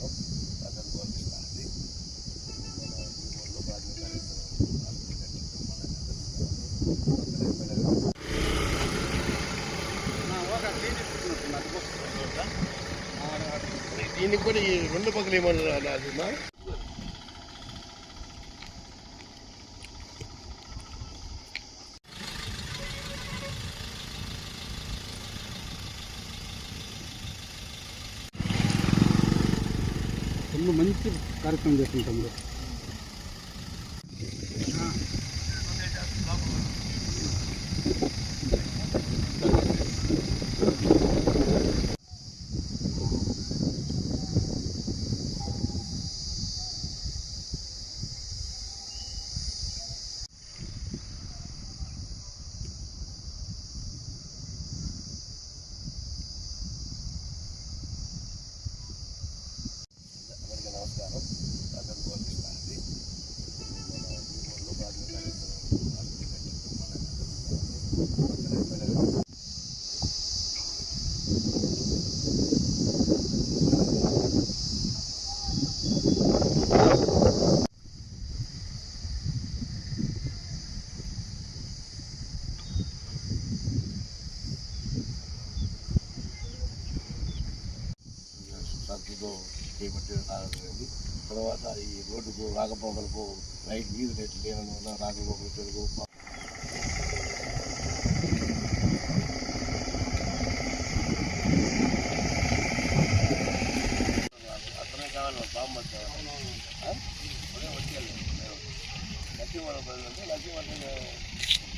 నమస్కారం నా పేరు దీనికి కూడా ఈ రెండు పక్కలు ఏమన్నా అదిమా మంచి కార్యక్రమం చేస్తుంటాం మీరు అందరికీ నమస్కారం నా పేరు గోల్కృష్ణ అండి మన ఈ ఊళ్ళో ప్రాథమిక తర్వాత ఈ రోడ్డుకు రాకపోకలకు లైట్ వీధి లైట్లు లేనందువల్ల రాకపోకలు తెలుగు. అతనే కావాలి బామ్మ లక్ష్మీవరం అంటే లక్ష్మీవరం అందరికీ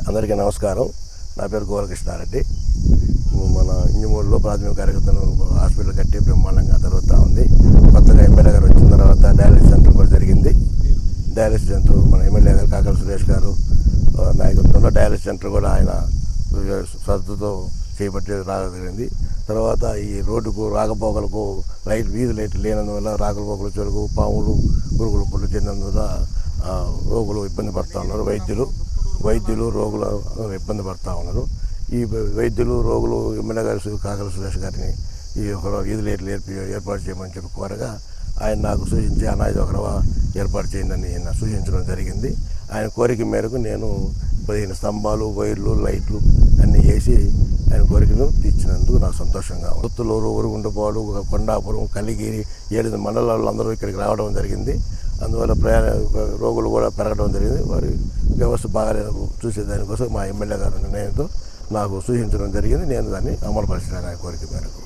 అందరికీ నమస్కారం. నా పేరు గోరకృష్ణారెడ్డి. మన ఇంజమూరులో ప్రాథమిక కార్యకర్తలు హాస్పిటల్ కట్టి బ్రహ్మాండంగా జరుగుతూ ఉంది. కొత్తగా ఎమ్మెల్యే గారు వచ్చిన తర్వాత డయాలసిస్ సెంటర్ కూడా జరిగింది. డయాలసిస్ సెంటర్ మన ఎమ్మెల్యే గారు కాకల సురేష్ గారు నాయకత్వంలో డయాలసిస్ సెంటర్ కూడా ఆయన శ్రద్ధతో చేపట్టి రాగలిగింది తర్వాత ఈ రోడ్డుకు రాకపోకలకు లైట్ వీధి లైట్లు లేనందువల్ల రాకపోకలు చెరుకు పాములు పురుగులు పుట్లు చెందినందువల్ల రోగులు ఇబ్బంది పడుతూ ఉన్నారు వైద్యులు. వైద్యులు రోగులు ఇబ్బంది పడతా ఉన్నారు. ఈ వైద్యులు రోగులు ఎమ్మెల్యే కాకల సురేష్ గారిని ఈ ఒక వీధి ఏర్పి ఏర్పాటు చేయమని చెప్పి కోరగా ఆయన నాకు సూచించి అనాది ఒకరవ ఏర్పాటు చేయండి ఆయన సూచించడం జరిగింది. ఆయన కోరిక మేరకు నేను పదిహేను స్తంభాలు వైర్లు లైట్లు అన్నీ వేసి ఆయన కోరికను తీర్చినందుకు నాకు సంతోషంగా పుత్తులూరు ఊరుగుండపాడు కొండాపురం కలిగిరి ఏడు మండలాల్లో అందరూ ఇక్కడికి రావడం జరిగింది. అందువల్ల ప్రయాణ రోగులు కూడా పెరగడం జరిగింది. వారి వ్యవస్థ బాగాలేదు. చూసే దానికోసం మా ఎమ్మెల్యే గారు నిర్ణయంతో నాకు సూచించడం జరిగింది. నేను దాన్ని అమలుపరిచిన ఆయన కోరిక మేరకు.